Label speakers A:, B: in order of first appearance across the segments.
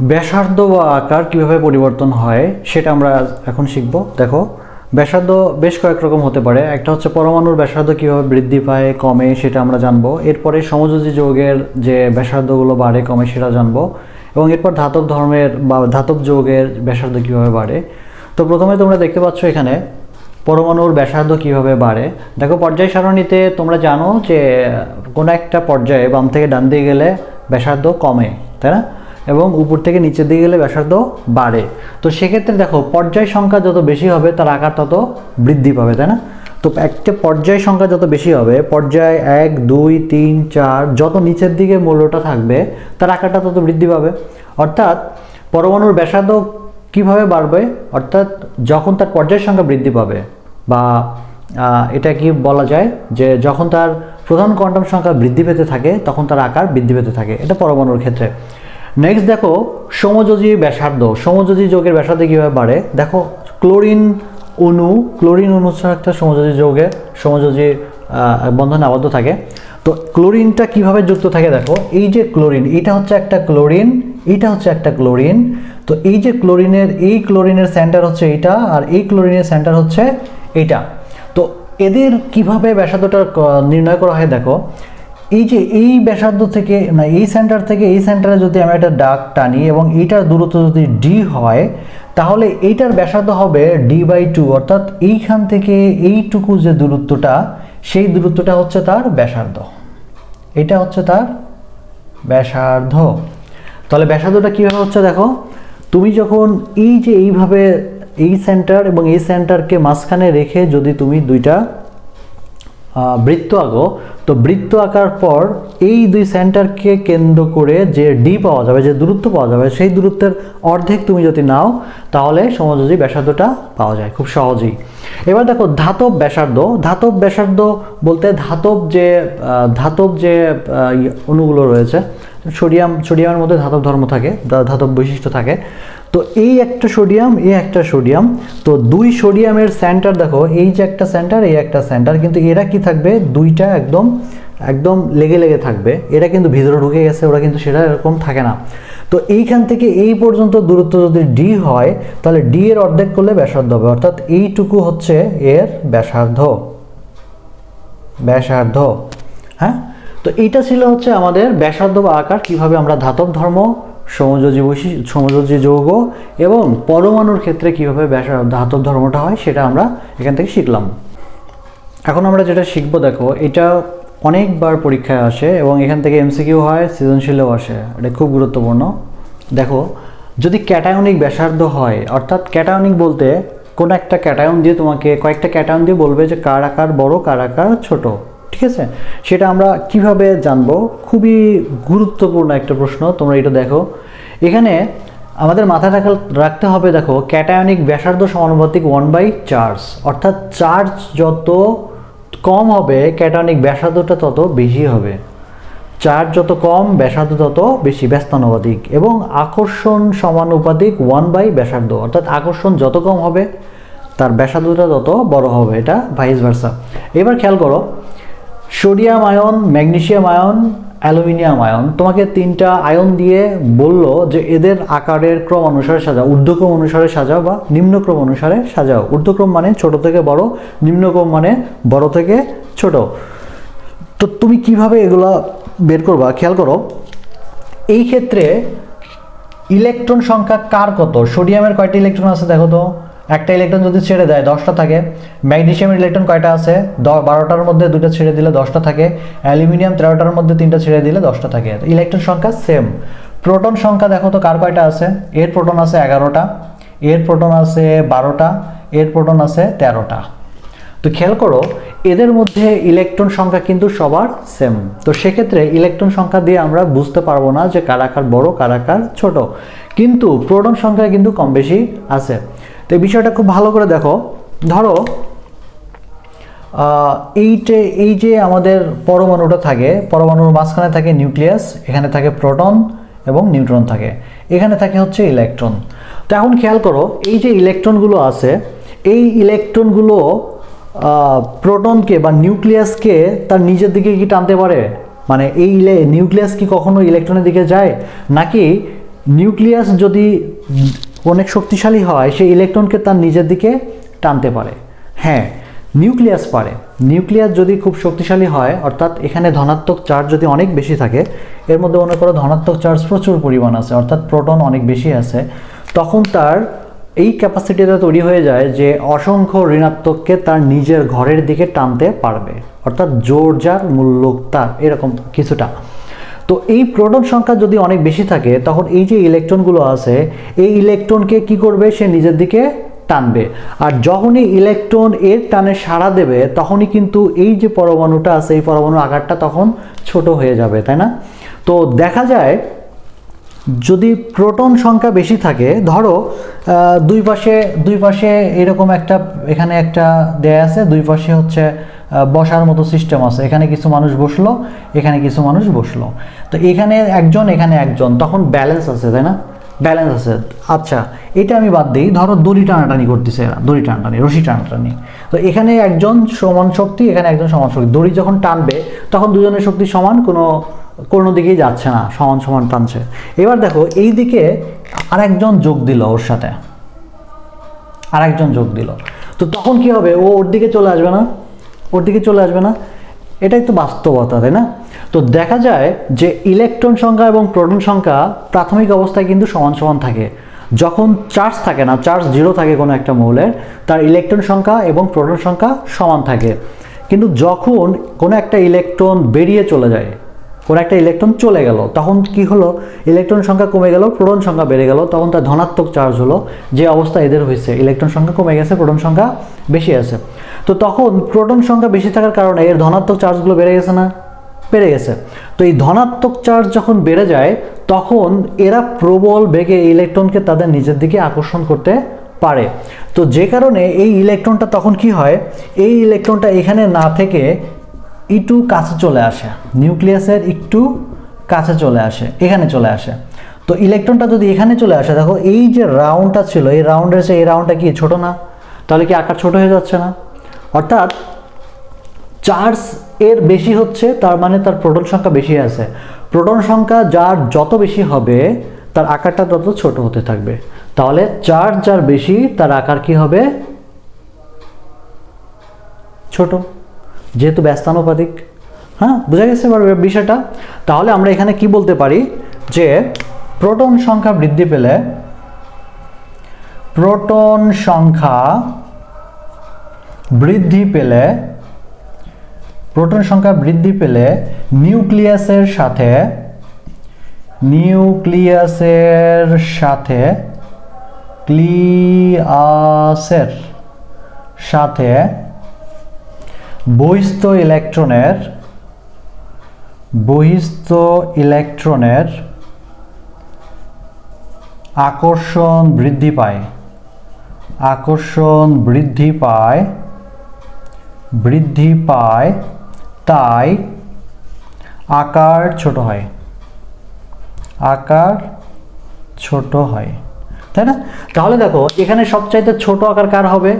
A: ব্যাসার্ধ বা আকার কীভাবে পরিবর্তন হয় সেটা আমরা এখন শিখব। দেখো, ব্যাসার্ধ বেশ কয়েক রকম হতে পারে। একটা হচ্ছে পরমাণুর ব্যাসার্ধ কীভাবে বৃদ্ধি পায়, কমে, সেটা আমরা জানব। এরপরে সমযোজী যৌগের যে ব্যাসার্ধগুলো বাড়ে, কমে, সেটা জানব। এবং এরপর ধাতব ধর্মের বা ধাতব যৌগের ব্যাসার্ধ কীভাবে বাড়ে। তো প্রথমে তোমরা দেখতে পাচ্ছ এখানে পরমাণুর ব্যাসার্ধ কীভাবে বাড়ে। দেখো, পর্যায় সারণীতে তোমরা জানো যে কোনো একটা পর্যায়ে বাম থেকে ডান দিয়ে গেলে ব্যাসার্ধ কমে, তাই না? এবং উপর থেকে নিচের দিকে গেলে ব্যাসার্ধ বাড়ে। তো সেক্ষেত্রে দেখো, পর্যায় সংখ্যা যত বেশি হবে, তার আকার তত বৃদ্ধি পাবে, তাই না? তো একটা পর্যায় সংখ্যা যত বেশি হবে, পর্যায় এক, দুই, তিন, চার, যত নিচের দিকে মূল্যটা থাকবে, তার আকারটা তত বৃদ্ধি পাবে। অর্থাৎ পরমাণুর ব্যাসার্ধ কীভাবে বাড়বে? অর্থাৎ যখন তার পর্যায় সংখ্যা বৃদ্ধি পাবে, বা এটা কি বলা যায় যে যখন তার প্রধান কোয়ান্টাম সংখ্যা বৃদ্ধি পেতে থাকে, তখন তার আকার বৃদ্ধি পেতে থাকে। এটা পরমাণুর ক্ষেত্রে। নেক্সট দেখো, সমযোজী ব্যাসার্ধ। সমযোজী যোগের ব্যাসার্ধ কীভাবে বাড়ে? দেখো, ক্লোরিন অণু ক্লোরিন অণু একটা সমযোজী যোগে, সমযোজী বন্ধনে আবদ্ধ থাকে। তো ক্লোরিনটা কীভাবে যুক্ত থাকে দেখো, এই যে ক্লোরিন, এটা হচ্ছে একটা ক্লোরিন এইটা হচ্ছে একটা ক্লোরিন। তো এই যে ক্লোরিনের, এই ক্লোরিনের সেন্টার হচ্ছে এইটা, আর এই ক্লোরিনের সেন্টার হচ্ছে এইটা। তো এদের কীভাবে ব্যাসার্ধটা নির্ণয় করা হয় দেখো এই যে এই ব্যাসার্ধ থেকে না এই সেন্টার থেকে এই সেন্টারে যদি আমি একটা ডাক টানি এবং এইটার দূরত্ব যদি ডি হয়, তাহলে এইটার ব্যাসার্ধ হবে ডি বাই টু অর্থাৎ এইখান থেকে এইটুকু যে দূরত্বটা, সেই দূরত্বটা হচ্ছে তার ব্যাসার্ধ। এটা হচ্ছে তার ব্যাসার্ধ। তাহলে ব্যাসার্ধটা কীভাবে হচ্ছে দেখো? তুমি যখন এই যে এইভাবে এই সেন্টার এবং এই সেন্টারকে মাঝখানে রেখে যদি তুমি দুইটা বৃত্ত আঁকো। তো বৃত্ত আঁকার পর এই দুই সেন্টারকে কেন্দ্র করে যে ডি পাওয়া যাবে, যে দূরত্ব পাওয়া যাবে, সেই দূরত্বের অর্ধেক তুমি যদি নাও, তাহলে সমযোজী ব্যাসার্ধটা পাওয়া যায় খুব সহজেই। এবার দেখো ধাতব ব্যাসার্ধ। ধাতব ব্যাসার্ধ বলতে ধাতব যে ধাতব যে অণুগুলো রয়েছে, সোডিয়াম, সোডিয়ামের মধ্যে ধাতব ধর্ম থাকে, ধাতব বৈশিষ্ট্য থাকে। তো এই একটা সোডিয়াম, এই একটা সোডিয়াম। তো দুই সোডিয়ামের সেন্টার দেখো, এই যে একটা সেন্টার এই একটা সেন্টার কিন্তু এরা কি থাকবে? দুইটা একদম একদম লেগে লেগে থাকবে। এরা কিন্তু ভিতরে ঢুকে গেছে, ওরা কিন্তু সেটা এরকম থাকে না। তো এইখান থেকে এই পর্যন্ত দূরত্ব যদি ডি হয়, তাহলে ডি এর অর্ধেক করলে ব্যাসার্ধ হবে। অর্থাৎ এইটুকু হচ্ছে এর ব্যাসার্ধ। ব্যাসার্ধ। হ্যাঁ? তো এইটা ছিল হচ্ছে আমাদের ব্যাসার্ধ বা আকার, কীভাবে আমরা ধাতব ধর্ম সমযোজী বৈশিষ্ট্য সমযোজী যৌগ এবং পরমাণুর ক্ষেত্রে কীভাবে ব্যাসার ধাতব ধর্মটা হয় সেটা আমরা এখান থেকে শিখলাম। এখন আমরা যেটা শিখব দেখো, এটা অনেকবার পরীক্ষায় আসে এবং এখান থেকে এমসিকিউ হয়, সৃজনশীলও আসে। এটা খুব গুরুত্বপূর্ণ। দেখো, যদি ক্যাটায়নিক ব্যাসার্ধ হয়, অর্থাৎ ক্যাটায়নিক বলতে কোনো একটা ক্যাটায়ন দিয়ে তোমাকে কয়েকটা ক্যাটায়ন দিয়ে বলবে যে কার আকার বড়, কার আকার ছোট। ঠিক আছে? সেটা আমরা কীভাবে জানব? খুবই গুরুত্বপূর্ণ একটা প্রশ্ন, তোমরা এটা দেখো। এখানে আমাদের মাথায় রাখা, রাখতে হবে, দেখো ক্যাটায়নিক ব্যাসার্ধ সমানুপাতিক ওয়ান বাই চার্জ অর্থাৎ চার্জ যত কম হবে ক্যাটায়নিক ব্যাসার্ধটা তত বেশি হবে। চার্জ যত কম, ব্যাসার্ধ তত বেশি, ব্যস্তানুপাতিক। এবং আকর্ষণ সমানুপাতিক ওয়ান বাই ব্যাসার্ধ, অর্থাৎ আকর্ষণ যত কম হবে, তার ব্যাসার্ধটা তত বড় হবে, এটা ভাইস ভার্সা এবার খেয়াল করো sodium ion magnesium ion, aluminium ion তোমাকে তিনটা আয়ন দিয়ে বলল যে এদের আকারের ক্রম অনুসারে সাজাও, ঊর্ধ্বক্রম অনুসারে সাজাও বা নিম্নক্রম অনুসারে সাজাও। ঊর্ধ্বক্রম মানে ছোট থেকে বড়, নিম্নক্রম মানে বড় থেকে ছোট। তো তুমি কীভাবে এগুলা বের করবা? খেয়াল করো, এই ক্ষেত্রে ইলেকট্রন সংখ্যা কার কত? সোডিয়ামের কয়টা ইলেকট্রন আছে দেখো তো? একটা ইলেকট্রন যদি ছেড়ে দেয়, দশটা থাকে। ম্যাগনেসিয়ামের ইলেকট্রন কয়টা আছে? বারোটার মধ্যে দুটো ছেড়ে দিলে দশটা থাকে। অ্যালুমিনিয়াম তেরোটার মধ্যে তিনটা ছেড়ে দিলে দশটা থাকে। ইলেকট্রন সংখ্যা সেম প্রোটন সংখ্যা দেখো তো, কার কয়টা আছে? এর প্রোটন আছে এগারোটা, এর প্রোটন আছে বারোটা, এর প্রোটন আছে তেরোটা। তো খেয়াল করো, এদের মধ্যে ইলেকট্রন সংখ্যা কিন্তু সবার সেম তো সেক্ষেত্রে ইলেকট্রন সংখ্যা দিয়ে আমরা বুঝতে পারব না যে কার আকার বড় কারাকার ছোট। কিন্তু প্রোটন সংখ্যা কিন্তু কম বেশি আছে। তো এই বিষয়টা খুব ভালো করে দেখো। ধরো এইটে এই যে আমাদের পরমাণুটা থাকে, পরমাণুর মাঝখানে থাকে নিউক্লিয়াস, এখানে থাকে প্রোটন এবং নিউট্রন থাকে। এখানে থাকে হচ্ছে ইলেকট্রন। তো এখন খেয়াল করো, এই যে ইলেকট্রনগুলো আছে, এই ইলেকট্রনগুলো প্রোটনকে বা নিউক্লিয়াসকে তার নিজের দিকে কি টানতে পারে? মানে এই নিউক্লিয়াস কি কখনো ইলেকট্রনের দিকে যায়? নাকি নিউক্লিয়াস যদি অনেক শক্তিশালী হয়, সেই ইলেকট্রনকে তার নিজের দিকে টানতে পারে। হ্যাঁ নিউক্লিয়াস পারে। নিউক্লিয়াস যদি খুব শক্তিশালী হয়, অর্থাৎ এখানে ধনাত্মক চার্জ যদি অনেক বেশি থাকে, এর মধ্যে মনে করো ধনাত্মক চার্জ প্রচুর পরিমাণ আছে, অর্থাৎ প্রোটন অনেক বেশি আছে, তখন তার এই ক্যাপাসিটিটা তৈরি হয়ে যায় যে অসংখ্য ঋণাত্মককে তার নিজের ঘরের দিকে টানতে পারবে। অর্থাৎ জোর যার, মূল্য তার, এরকম কিছুটা। তো এই প্রোটন সংখ্যা যদি অনেক বেশি থাকে, তখন এই যে ইলেকট্রনগুলো আছে, এই ইলেকট্রনকে কি করবে? সে নিজের দিকে টানবে। আর যখনই ইলেকট্রন এর টানে সাড়া দেবে, তখনই কিন্তু এই যে পরমাণুটা আছে, এই পরমাণুর আকারটা তখন ছোট হয়ে যাবে, তাই না? তো দেখা যায়, যদি প্রোটন সংখ্যা বেশি থাকে, ধরো দুই পাশে দুই পাশে এরকম একটা, এখানে একটা দেয়া আছে, দুই পাশে হচ্ছে বসার মতো সিস্টেম আছে। এখানে কিছু মানুষ বসল, এখানে কিছু মানুষ বসল। তো এখানে একজন এখানে একজন, তখন ব্যালেন্স আছে, তাই না? ব্যালেন্স আছে। আচ্ছা এটা আমি বাদ দিই। ধরো দড়ি টানাটানি করতেছে এরা, দড়ি টানাটানি, রশি টানাটানি। তো এখানে একজন সমান শক্তি, এখানে একজন সমান শক্তি। দড়ি যখন টানবে, তখন দুজনের শক্তি সমান, কোনো কোনো দিকেই যাচ্ছে না, সমান সমান টানছে। এবার দেখো এই দিকে আরেকজন যোগ দিল ওর সাথে। আরেকজন যোগ দিল। তো তখন কি হবে? ও ওর দিকে চলে আসবে না? ওর দিকে চলে আসবে না। এটাই তো বাস্তবতা, তাই না? তো দেখা যায় যে ইলেকট্রন সংখ্যা এবং প্রোটন সংখ্যা প্রাথমিক অবস্থায় কিন্তু সমান সমান থাকে। যখন চার্জ থাকে না চার্জ জিরো থাকে কোনো একটা মৌলের, তার ইলেকট্রন সংখ্যা এবং প্রোটন সংখ্যা সমান থাকে। কিন্তু যখন কোনো একটা ইলেকট্রন বেরিয়ে চলে যায়, কোনো একটা ইলেকট্রন চলে গেল, তখন কি হলো? ইলেকট্রন সংখ্যা কমে গেল প্রোটন সংখ্যা বেড়ে গেল, তখন তার ধনাত্মক চার্জ হলো। যে অবস্থা এদের হয়েছে ইলেকট্রন সংখ্যা কমে গেছে প্রোটন সংখ্যা বেশি আছে। তো তখন প্রোটন সংখ্যা বেশি থাকার কারণে এর ধনাত্মক চার্জগুলো বেড়ে গেছে না? বেড়ে গেছে। তো এই ধনাত্মক চার্জ যখন বেড়ে যায়, তখন এরা প্রবল বেগে ইলেকট্রনকে তাদের নিজের দিকে আকর্ষণ করতে পারে। তো যে কারণে এই ইলেকট্রনটা তখন কি হয়? এই ইলেকট্রনটা এখানে না থেকে একটু কাছে চলে আসে। নিউক্লিয়াসের একটু কাছে চলে আসে, এখানে চলে আসে। তো ইলেকট্রনটা যদি এখানে চলে আসে, দেখো এই যে রাউন্ডটা ছিল, এই রাউন্ডের চেয়ে এই রাউন্ডটা কি ছোট না? তাহলে কি আকার ছোট হয়ে যাচ্ছে না? অর্থাৎ চার্জ এর বেশি হচ্ছে, তার মানে তার প্রোটন সংখ্যা বেশি আছে। প্রোটন সংখ্যা যার যত বেশি হবে, তার আকারটা তত ছোট হতে থাকবে। তাহলে চার্জ যার বেশি, তার আকার কি হবে? ছোট। যেহেতু ব্যস্তানুপাতিক। হ্যাঁ বোঝা গেছে এবার বিষয়টা? তাহলে আমরা এখানে কি বলতে পারি? যে প্রোটন সংখ্যা বৃদ্ধি পেলে প্রোটন সংখ্যা বৃদ্ধি পেলে, প্রোটন সংখ্যা বৃদ্ধি পেলে নিউক্লিয়াসের সাথে নিউক্লিয়াসের সাথে, ক্লিয়াসের সাথে বহিস্থ ইলেকট্রনের বহিস্থ ইলেকট্রনের আকর্ষণ বৃদ্ধি পায়। আকর্ষণ বৃদ্ধি পায় বৃদ্ধি পায়, তাই আকার ছোট হয়। আকার ছোট হয়। তাই না? তাহলে দেখো, এখানে সবচাইতে ছোট আকার কার হবে?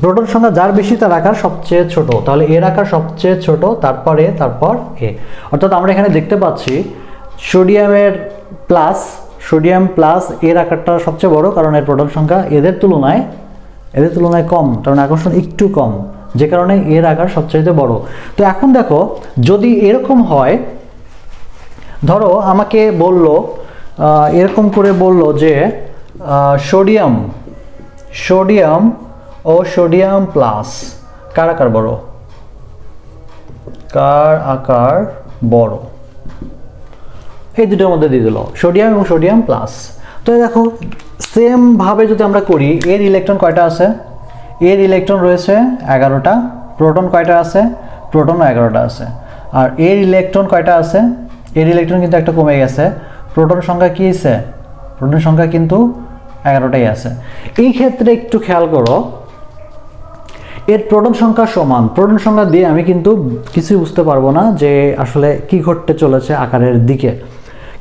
A: প্রোটন সংখ্যা যার বেশি তার আকার সবচেয়ে ছোট। তাহলে এর আকার সবচেয়ে ছোট, তারপরে তারপর এ। অর্থাৎ আমরা এখানে দেখতে পাচ্ছি, সোডিয়ামের প্লাস, সোডিয়াম প্লাস এর আকারটা সবচেয়ে বড়, কারণ এর প্রোটন সংখ্যা এদের তুলনায় এদের তুলনায় কম। কারণ আকর্ষণ একটু কম। যে কারণে এর আকার সবচাইতে বড়। তো এখন দেখো, যদি এরকম হয়, ধরো আমাকে বলল এরকম করে বলল যে সোডিয়াম সোডিয়াম ও সোডিয়াম প্লাস, কার আকার বড়? কার আকার বড়? এই দুটোর মধ্যে দিয়ে দিল, সোডিয়াম এবং সোডিয়াম প্লাস। তো দেখো সেম ভাবে যদি আমরা করি, এর ইলেকট্রন কয়টা আছে? এর ইলেকট্রন রয়েছে এগারোটা প্রোটন কয়টা আছে? প্রোটনও এগারোটা আছে। আর এর ইলেকট্রন কয়টা আছে? এর ইলেকট্রন কিন্তু একটা কমে গেছে। প্রোটন সংখ্যা কী আছে প্রোটন সংখ্যা কিন্তু এগারোটাই আছে। এই ক্ষেত্রে একটু খেয়াল করো, এর প্রোটন সংখ্যা সমান। প্রোটন সংখ্যা দিয়ে আমি কিন্তু কিছুই বুঝতে পারব না যে আসলে কি ঘটতে চলেছে আকারের দিকে।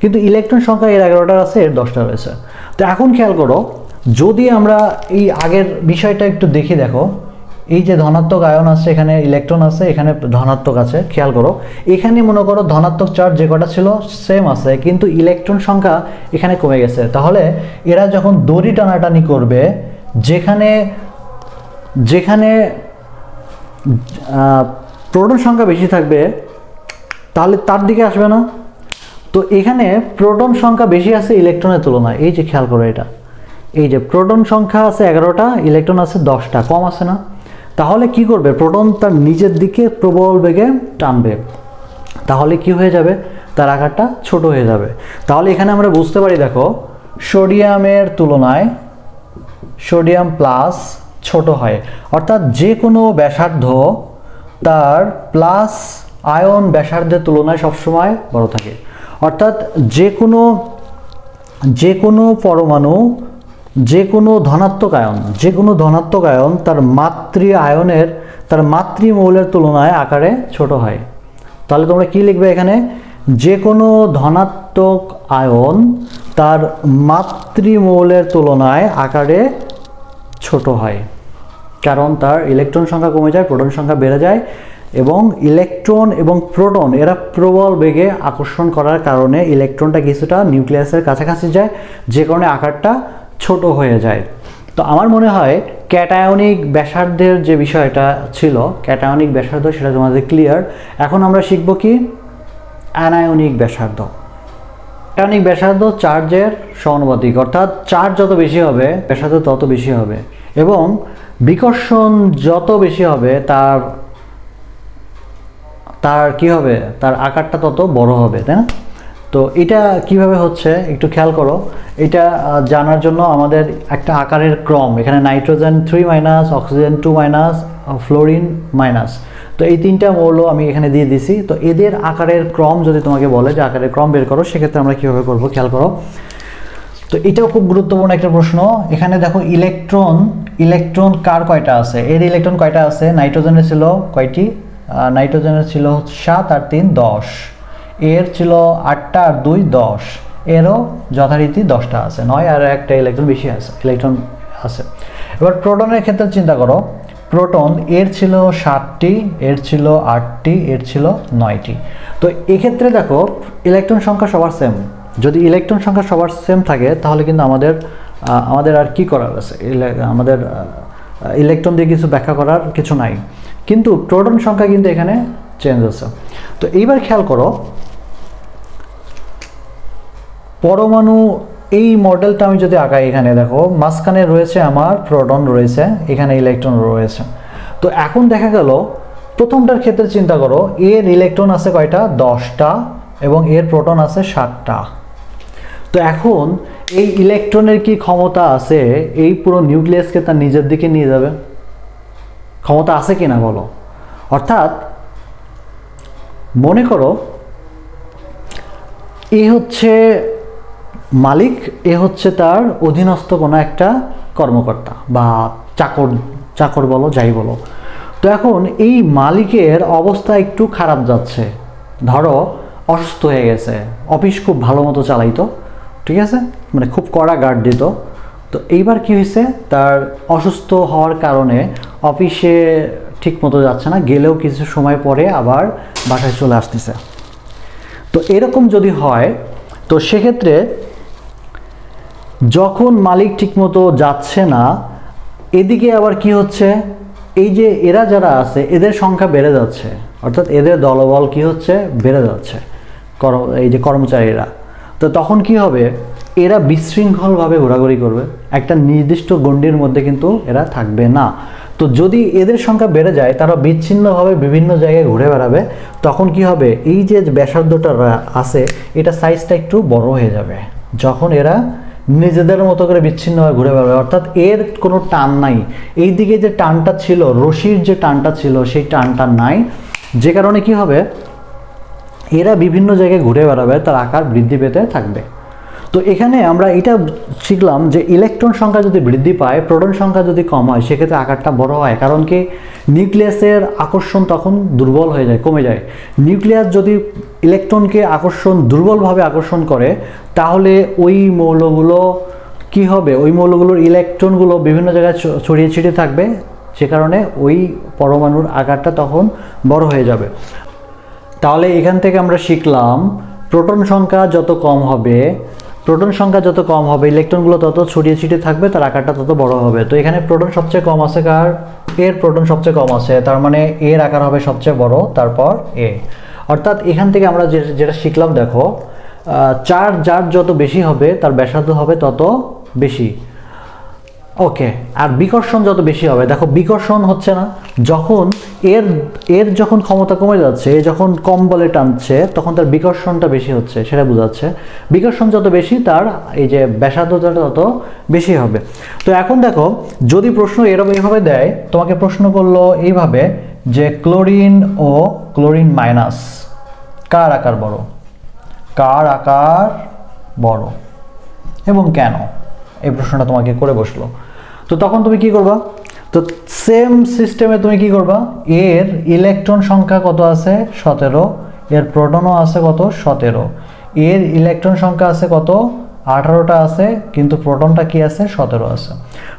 A: কিন্তু ইলেকট্রন সংখ্যা এর এগারোটার আছে, এর দশটা রয়েছে। তো এখন খেয়াল করো যদি আমরা এই আগের বিষয়টা একটু দেখি, দেখো, এই যে ধনাত্মক আয়ন আছে, এখানে ইলেকট্রন আছে, এখানে ধনাত্মক আছে, খেয়াল করো। এখানে মনে করো ধনাত্মক চার্জ যে কটা ছিল সেম আছে, কিন্তু ইলেকট্রন সংখ্যা এখানে কমে গেছে। তাহলে এরা যখন দড়ি টানাটানি করবে, যেখানে যেখানে প্রোটন সংখ্যা বেশি থাকবে, তাহলে তার দিকে আসবে না। তো এখানে প্রোটন সংখ্যা বেশি আছে ইলেকট্রনের তুলনায়। এই যে খেয়াল করো এটা। এই যে প্রোটন সংখ্যা আছে এগারোটা, ইলেকট্রন আছে দশটা, কম আছে না? তাহলে কি করবে? প্রোটন তার নিজের দিকে প্রবল বেগে টানবে। তাহলে কি হয়ে যাবে? তার আকারটা ছোট হয়ে যাবে। তাহলে এখানে আমরা বুঝতে পারি, দেখো, সোডিয়ামের তুলনায় সোডিয়াম প্লাস ছোট হয়। অর্থাৎ যে কোনো ব্যাসার্ধ তার প্লাস আয়ন ব্যাসার্ধের তুলনায় সবসময় বড় থাকে। অর্থাৎ যে কোনো যে কোনো পরমাণু যে কোনো ধনাত্মক আয়ন, যে কোনো ধনাত্মক আয়ন তার মাতৃ আয়নের, তার মাতৃমৌলের তুলনায় আকারে ছোট হয়। তাহলে তোমরা কি লিখবে এখানে? যে কোনো ধনাত্মক আয়ন তার মাতৃমৌলের তুলনায় আকারে ছোট হয়। কারণ তার ইলেকট্রন সংখ্যা কমে যায়, প্রোটন সংখ্যা বেড়ে যায় এবং ইলেকট্রন এবং প্রোটন এরা প্রবল বেগে আকর্ষণ করার কারণে ইলেকট্রনটা কিছুটা নিউক্লিয়াসের কাছাকাছি যায়, যে কারণে আকারটা ছোট হয়ে যায়। তো আমার মনে হয় ক্যাটায়নিক ব্যাসার্ধের যে বিষয়টা ছিল, ক্যাটায়নিক ব্যাসার্ধ সেটা তোমাদের ক্লিয়ার এখন আমরা শিখব কি? অ্যানায়নিক ব্যাসার্ধ। ক্যাটায়নিক ব্যাসার্ধ চার্জের সমানুপাতিক, অর্থাৎ চার্জ যত বেশি হবে, ব্যাসার্ধ তত বেশি হবে। এবং বিকর্ষণ যত বেশি হবে, তার তার কি হবে? তার আকারটা তত বড় হবে, তাই না? তো এটা কীভাবে হচ্ছে? একটু খেয়াল করো। এটা জানার জন্য আমাদের একটা আকারের ক্রম। এখানে nitrogen three minus, oxygen two minus fluorine minus. তো এই তিনটা মৌল আমি এখানে দিয়ে দিছি। তো এদের আকারের ক্রম যদি তোমাকে বলে যে আকারের ক্রম বের করো, সেক্ষেত্রে আমরা কীভাবে করব? খেয়াল করো। তো এটাও খুব গুরুত্বপূর্ণ একটা প্রশ্ন। এখানে দেখো ইলেকট্রন ইলেকট্রন কার কয়টা আছে? এর ইলেকট্রন কয়টা আছে? নাইট্রোজেনের ছিল কয়টি? নাইট্রোজেনের ছিল সাত আর তিন, দশ। এর ছিল আটটা আর দুই দশ। এরও যথারীতি দশটা আছে। নয় আর একটা ইলেকট্রন বেশি আছে ইলেকট্রন আছে। এবার প্রোটনের ক্ষেত্রে চিন্তা করো প্রোটন এর ছিল সাতটি, এর ছিল আটটি, এর ছিল নয়টি। তো এক্ষেত্রে দেখো ইলেকট্রন সংখ্যা সবার সেম যদি ইলেকট্রন সংখ্যা সবার সেম থাকে, তাহলে কিন্তু আমাদের আমাদের আর কি করার আছে? আমাদের ইলেকট্রন দিয়ে কিছু ব্যাখ্যা করার কিছু নাই। কিন্তু প্রোটন সংখ্যা কিন্তু এখানে চেঞ্জ আছে। তো এইবার খেয়াল করো পরমাণু, এই মডেলটা আমি যদি আঁকাই এখানে, দেখো, মাঝখানে রয়েছে আমার প্রোটন, রয়েছে, এখানে ইলেকট্রন রয়েছে। তো এখন দেখা গেল, প্রথমটার ক্ষেত্রে চিন্তা করো, এর ইলেকট্রন আছে কয়টা? দশটা, এবং এর প্রোটন আছে সাতটা। তো এখন, এই ইলেকট্রনের কি ক্ষমতা আছে? এই পুরো নিউক্লিয়াসকে তার নিজের দিকে নিয়ে যাবে। ক্ষমতা আছে কি না বলো? অর্থাৎ, মনে করো, এ হচ্ছে মালিক, এ হচ্ছে তার অধীনস্থ কোনো একটা কর্মকর্তা বা চাকর চাকর বলো, যাই বলো। তো এখন এই মালিকের অবস্থা একটু খারাপ যাচ্ছে। ধরো, অসুস্থ হয়ে গেছে। অফিস খুব ভালো মতো চালাইতো, ঠিক আছে? মানে খুব কড়া গার্ড দিত। তো এইবার কি হয়েছে? তার অসুস্থ হওয়ার কারণে অফিসে ঠিক মতো যাচ্ছে না, গেলেও কিছু সময় পরে আবার বাসায় চলে আসতেছে। তো এরকম যদি হয়, তো সেক্ষেত্রে যখন মালিক ঠিকমতো যাচ্ছে না, এদিকে আবার কি হচ্ছে? এই যে এরা যারা আছে, এদের সংখ্যা বেড়ে যাচ্ছে। অর্থাৎ এদের দলবল কি হচ্ছে? বেড়ে যাচ্ছে। কর্ম এই যে কর্মচারীরা। তো তখন কি হবে? এরা বিশৃঙ্খলভাবে ঘোরাঘুরি করবে। একটা নির্দিষ্ট গণ্ডির মধ্যে কিন্তু এরা থাকবে না। তো যদি এদের সংখ্যা বেড়ে যায়, তারা বিচ্ছিন্নভাবে বিভিন্ন জায়গায় ঘুরে বেড়াবে, তখন কি হবে? এই যে ব্যাসার্ধটা আছে, এটা সাইজটা একটু বড় হয়ে যাবে। যখন এরা নিজেদের মতো করে বিচ্ছিন্নভাবে ঘুরে বেড়াবে। অর্থাৎ এর কোনো টান নাই। এই দিকে যে টানটা ছিল, রশির যে টানটা ছিল, সেই টানটা নাই। যে কারণে কি হবে? এরা বিভিন্ন জায়গায় ঘুরে বেড়াবে, তার আকার বৃদ্ধি পেতে থাকবে। তো এখানে আমরা এটা শিখলাম যে ইলেকট্রন সংখ্যা যদি বৃদ্ধি পায় প্রোটন সংখ্যা যদি কম হয়, সেক্ষেত্রে আকারটা বড় হয়, কারণ কি নিউক্লিয়াসের আকর্ষণ তখন দুর্বল হয়ে যায়, কমে যায়। নিউক্লিয়াস যদি ইলেকট্রনকে আকর্ষণ, দুর্বলভাবে আকর্ষণ করে, তাহলে ওই মৌলগুলো কি হবে? ওই মৌলগুলোর ইলেকট্রনগুলো বিভিন্ন জায়গায় ছড়িয়ে ছিটিয়ে থাকবে, সে কারণে ওই পরমাণুর আকারটা তখন বড় হয়ে যাবে। তাহলে এখান থেকে আমরা শিখলাম প্রোটন সংখ্যা যত কম হবে প্রোটন সংখ্যা যত কম হবে ইলেকট্রনগুলো তত ছড়িয়ে ছিটিয়ে থাকবে, তার আকারটা তত বড় হবে। তো এখানে প্রোটন সবচেয়ে কম আছে কার? এর প্রোটন সবচেয়ে কম আছে, তার মানে এর আকার হবে সবচেয়ে বড়, তারপর এ। অর্থাৎ এখান থেকে আমরা যেটা শিখলাম, দেখো চার, যার যত বেশি হবে, তার ব্যাসার্ধ হবে তত বেশি। ওকে আর বিকর্ষণ যত বেশি হবে, দেখো বিকর্ষণ হচ্ছে না, যখন এর এর যখন ক্ষমতা কমে যাচ্ছে যখন কম বলে টানছে, তখন তার বিকর্ষণটা বেশি হচ্ছে, সেটা বোঝাচ্ছে। বিকর্ষণ যত বেশি, তার এই যে ব্যাসার্ধতা তত বেশি হবে। তো এখন দেখো, যদি প্রশ্ন এরকম এইভাবে দেয়, তোমাকে প্রশ্ন করল এইভাবে যে ক্লোরিন ও ক্লোরিন মাইনাস, কার আকার বড়? কার আকার বড়? এবং কেন? এই প্রশ্নটা তোমাকে করে বসল। তো তখন তুমি কি করবা? তো সেম সিস্টেমে তুমি কি করবা? এর ইলেকট্রন সংখ্যা কত আছে? সতেরো। এর প্রোটনও আছে কত? সতেরো। এর ইলেকট্রন সংখ্যা আছে কত? আঠারোটা আছে, কিন্তু প্রোটনটা কি আছে? সতেরো আছে।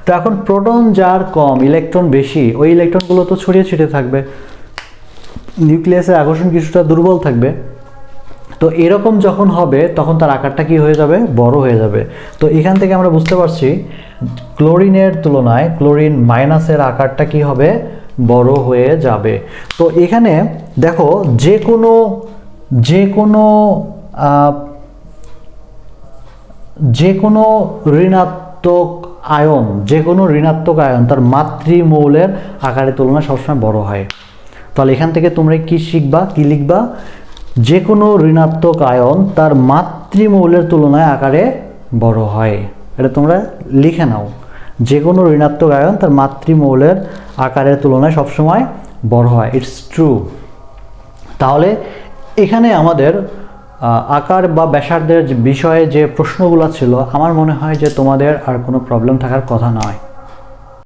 A: তো এখন প্রোটন যার কম ইলেকট্রন বেশি, ওই ইলেকট্রনগুলো তো ছড়িয়ে ছিটিয়ে থাকবে। নিউক্লিয়াসের আকর্ষণ কিছুটা দুর্বল থাকবে। তো এরকম যখন হবে, তখন তার আকারটা কি হয়ে যাবে? বড় হয়ে যাবে। তো এখান থেকে আমরা বুঝতে পারছি ক্লোরিনের তুলনায় ক্লোরিন মাইনাসের আকারটা কি হবে? বড় হয়ে যাবে। তো এখানে দেখো, যে কোনো যে কোনো যে কোনো ঋণাত্মক আয়ন, যে কোনো ঋণাত্মক আয়ন তার মাতৃমৌলের আকারের তুলনায় সবসময় বড় হয়। তাহলে এখান থেকে তোমরা কি শিখবা, কি লিখবা? যে কোনো ঋণাত্মক আয়ন তার মাতৃমৌলের তুলনায় আকারে বড় হয়। এটা তোমরা লিখে নাও। যে কোনো ঋণাত্মক আয়ন তার মাতৃমৌলের আকারের তুলনায় সবসময় বড় হয়। ইটস ট্রু তাহলে এখানে আমাদের আকার বা ব্যাসার্ধের বিষয়ে যে প্রশ্নগুলো ছিল, আমার মনে হয় যে তোমাদের আর কোনো প্রবলেম থাকার কথা নয়।